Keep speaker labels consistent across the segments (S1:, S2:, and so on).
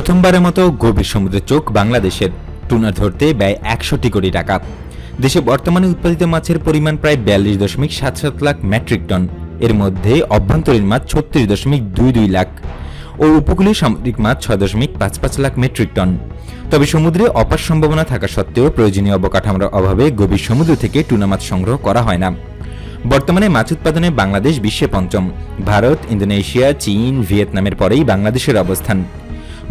S1: প্রথমবারের মতো গভীর সমুদ্রের চোখ বাংলাদেশের টুনা ধরতে ব্যয় একষট্টি কোটি টাকা। দেশে বর্তমানে উৎপাদিত মাছের পরিমাণ প্রায় বিয়াল্লিশ দশমিক সাত সাত লাখ মেট্রিক টন। এর মধ্যে অভ্যন্তরীণ মাছ ছত্রিশ দশমিক দুই দুই লাখ ও উপকূলীয় সামুদ্রিক মাছ ছয় দশমিক পাঁচ পাঁচ লাখ মেট্রিক টন। তবে সমুদ্রে অপার সম্ভাবনা থাকা সত্ত্বেও প্রয়োজনীয় অবকাঠামোর অভাবে গভীর সমুদ্র থেকে টুনা মাছ সংগ্রহ করা হয় না। বর্তমানে মাছ উৎপাদনে বাংলাদেশ বিশ্বে পঞ্চম। ভারত, ইন্দোনেশিয়া, চীন, ভিয়েতনামের পরেই বাংলাদেশের অবস্থান।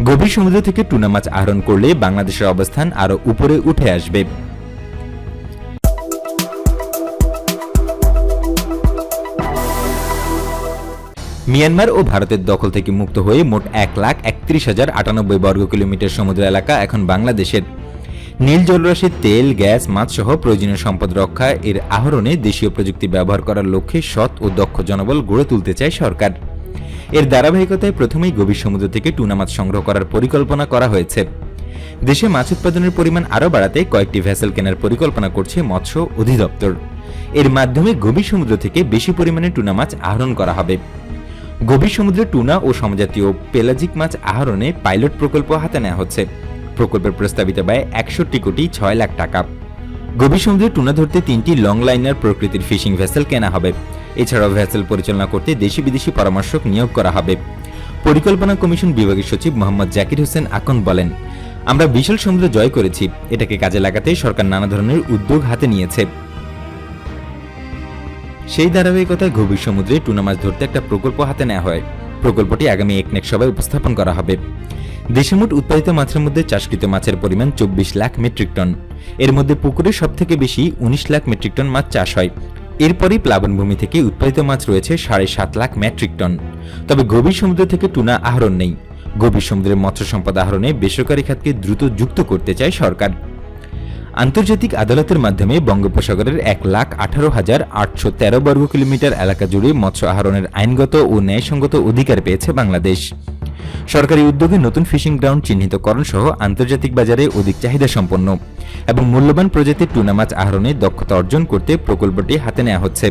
S1: গভীর সমুদ্র থেকে টুনা মাছ আহরণ করলে বাংলাদেশের অবস্থান আরও উপরে উঠে আসবে। মিয়ানমার ও ভারতের দখল থেকে মুক্ত হয়ে মোট এক লাখ একত্রিশ হাজার আটানব্বই বর্গ কিলোমিটার সমুদ্র এলাকা এখন বাংলাদেশের। নীল জলরাশির তেল, গ্যাস মাছ সহ প্রয়োজনীয় সম্পদ রক্ষা এর আহরণে দেশীয় প্রযুক্তি ব্যবহার করার লক্ষ্যে সৎ ও দক্ষ জনবল গড়ে তুলতে চায় সরকার। এর ধারাবাহিকতায় প্রথমেই গভীর সমুদ্র থেকে টুনা মাছ সংগ্রহ করার পরিকল্পনা করা হয়েছে। দেশে মাছ উৎপাদনের পরিমাণ আরও বাড়াতে কয়েকটি ভ্যাসেল কেনার পরিকল্পনা করছে মৎস্য অধিদপ্তর। এর মাধ্যমে গভীর সমুদ্র থেকে বেশি পরিমাণে টুনা মাছ আহরণ করা হবে। গভীর সমুদ্রে টুনা ও সমজাতীয় পেলাজিক মাছ আহরণে পাইলট প্রকল্প হাতে নেওয়া হচ্ছে। প্রকল্পের প্রস্তাবিত ব্যয় একষট্টি কোটি ছয় লাখ টাকা। গভীর সমুদ্রে টুনা ধরতে তিনটি লং লাইনার প্রকৃতির ফিশিং ভেসেল কেনা হবে। এছাড়াও ভেসেল পরিচালনা করতে দেশি বিদেশি পরামর্শক নিয়োগ করা হবে। পরিকল্পনা কমিশন বিভাগের সচিব মোহাম্মদ জাকির হোসেন আকন বলেন, আমরা বিশাল সমুদ্র জয় করেছি। এটাকে কাজে লাগাতে সরকার নানা ধরনের উদ্যোগ হাতে নিয়েছে। সেই ধারাবাহিকতায় গভীর সমুদ্রে টুনা মাছ ধরতে একটা প্রকল্প হাতে নেওয়া হয়। প্রকল্পটি আগামী একনেক সভায় উপস্থাপন করা হবে। দেশে মোট উৎপাদিত মাছের মধ্যে চাষকৃত মাছের পরিমাণ চব্বিশ লাখ মেট্রিক টন। এর মধ্যে পুকুরে সব থেকে বেশি উনিশ লাখ মেট্রিক টন মাছ চাষ হয়। এরপরই প্লাবনভূমি থেকে উৎপাদিত মাছ রয়েছে সাড়ে সাত লাখ মেট্রিক টন। তবে গভীর সমুদ্র থেকে টুনা আহরণ নেই। গভীর সমুদ্রের মৎস্য সম্পদ আহরণে বেসরকারি খাতকে দ্রুত যুক্ত করতে চায় সরকার। আন্তর্জাতিক আদালতের মাধ্যমে বঙ্গোপসাগরের এক লাখ আঠারো হাজার আটশো তেরো বর্গ কিলোমিটার এলাকা জুড়ে মৎস্য আহরণের আইনগত ও ন্যায়সঙ্গত অধিকার পেয়েছে বাংলাদেশ। সরকারি উদ্যোগে নতুন ফিশিং গ্রাউন্ড চিহ্নিতকরণ সহ আন্তর্জাতিক বাজারে অধিক চাহিদা সম্পন্ন এবং মূল্যবান প্রজাতির টুনা মাছ আহরণে দক্ষতা অর্জন করতে প্রকল্পটি হাতে নেওয়া হচ্ছে।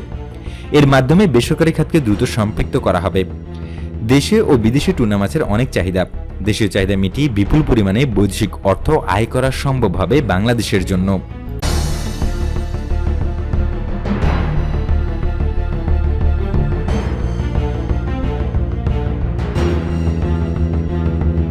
S1: এর মাধ্যমে বেসরকারি খাতকে দ্রুত সম্পৃক্ত করা হবে। দেশে ও বিদেশে টুনা মাছের অনেক চাহিদা। দেশীয় চাহিদা মিটিয়ে বিপুল পরিমাণে বৈদেশিক অর্থ আয় করা সম্ভব হবে বাংলাদেশের জন্য।